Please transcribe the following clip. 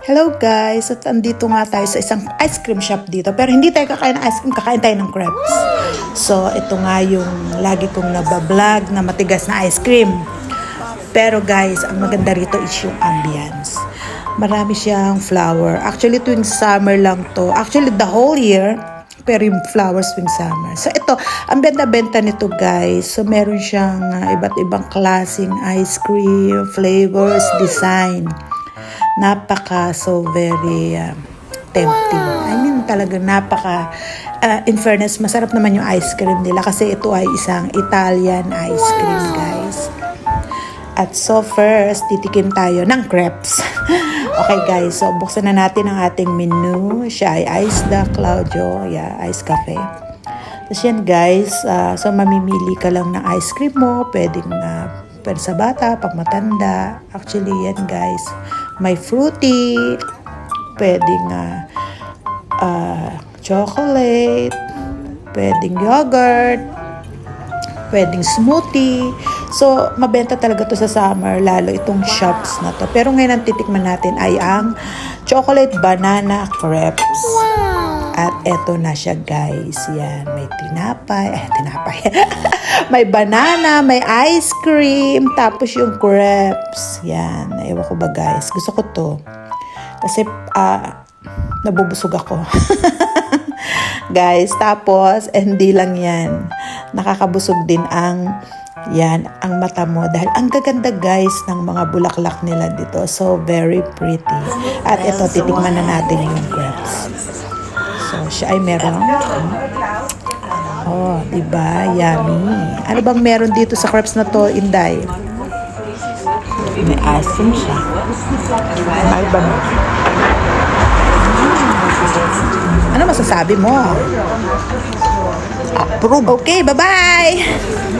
Hello guys! At andito nga tayo sa isang ice cream shop dito. Pero hindi tayo kakain ng ice cream, kakain tayo ng crepes. So, ito nga yung lagi kong nabablog na matigas na ice cream. Pero guys, ang maganda rito is yung ambience. Marami siyang flower. Actually, tuwing summer lang to. Actually, the whole year, pero yung flowers tuwing summer. So, ito, ang benta-benta nito guys. So, meron siyang uh, iba't ibang klaseng ice cream, flavors, design napaka so very uh, tempting. I mean talaga napaka uh, in fairness masarap naman yung ice cream nila kasi ito ay isang Italian ice cream guys. At so first, titikim tayo ng crepes. okay guys, so buksan na natin ang ating menu. Siya ay Ice da Claudio, yeah, Ice Cafe. Tapos yan guys, uh, so mamimili ka lang ng ice cream mo, pwedeng uh, pwede sa bata, pag matanda. Actually yan guys, may fruity, pwedeng uh, uh, chocolate, pwedeng yogurt, pwedeng smoothie. So, mabenta talaga to sa summer, lalo itong shops na to. Pero ngayon ang titikman natin ay ang chocolate banana crepes. At eto na siya guys. Yan, may tinapay. Eh, tinapay. may banana, may ice cream, tapos yung crepes. Yan, ewan ko ba guys. Gusto ko to. Kasi, ah, nabubusog ako. guys, tapos, hindi lang yan. Nakakabusog din ang yan, ang mata mo. Dahil ang gaganda guys ng mga bulaklak nila dito. So, very pretty. At ito, titikman na natin yung grapes. So, siya ay meron. Oh, diba? Yummy. Ano bang meron dito sa crepes na to, Inday? May cream siya. May banana. Masasabi mo? Approve. Okay, bye-bye!